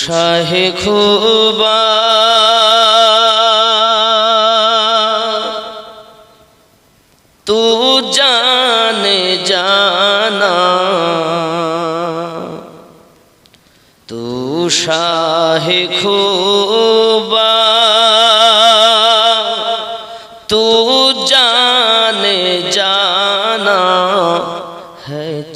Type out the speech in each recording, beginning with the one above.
শাহে খুবা। তু জানে জানা তু শাহে খুবা। তু জানে জানা হে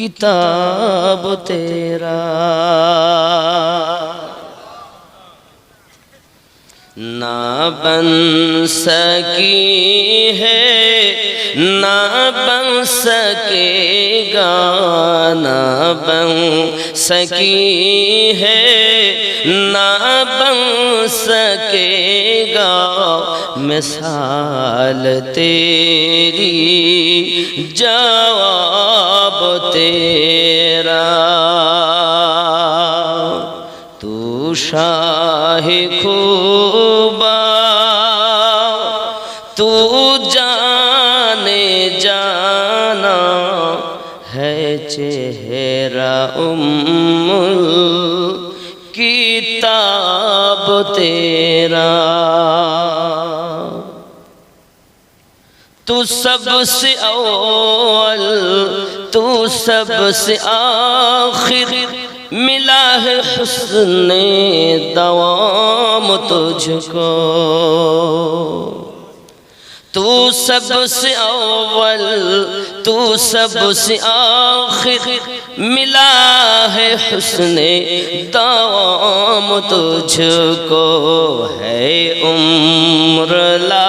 کتاب تیرا۔ نہ بن سکی ہے، نہ بن سکے گا، نہ بن سکی ہے۔ نہ بن سکے گا، مثال تیری، جواب تیرا تو شاہ خوبا تو جانے جانا ہے چہرہ ام کتاب تیرا تو سب سے اول تو سب سے آخر ملا ہے حسن دوام تجھ کو تو سب سے اول تو سب سے آخر ملا ہے حسن دوام تجھ کو ہے عمر لاکھوں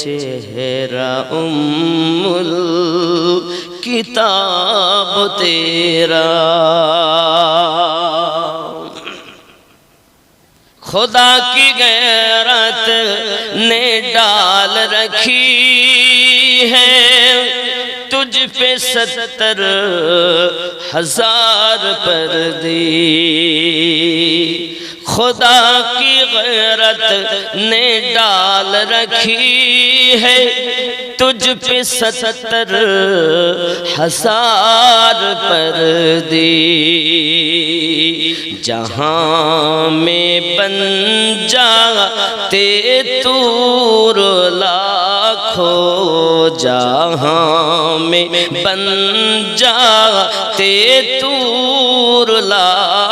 چہرہ ام کتاب تیرا۔ خدا کی غیرت نے ڈال رکھی ہے، تجھ پہ ستر ہزار پر دی خدا کی غیرت نے ڈال رکھی ہے۔ تجھ پہ ستر ہزار پر دی جہاں میں بن جاتے تور لاکھو جہاں میں بن جاتے تور لاکھو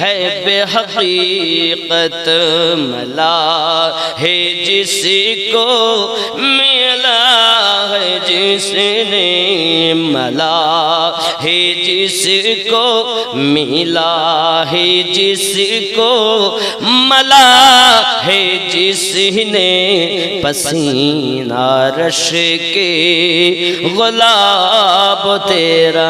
ہے بے حقیقت ملا ہے جس کو ملا ہے جس نے ملا ہے جس کو ملا ہے جس کو ملا ہے جس نے پسینہ رش کے غلاب تیرا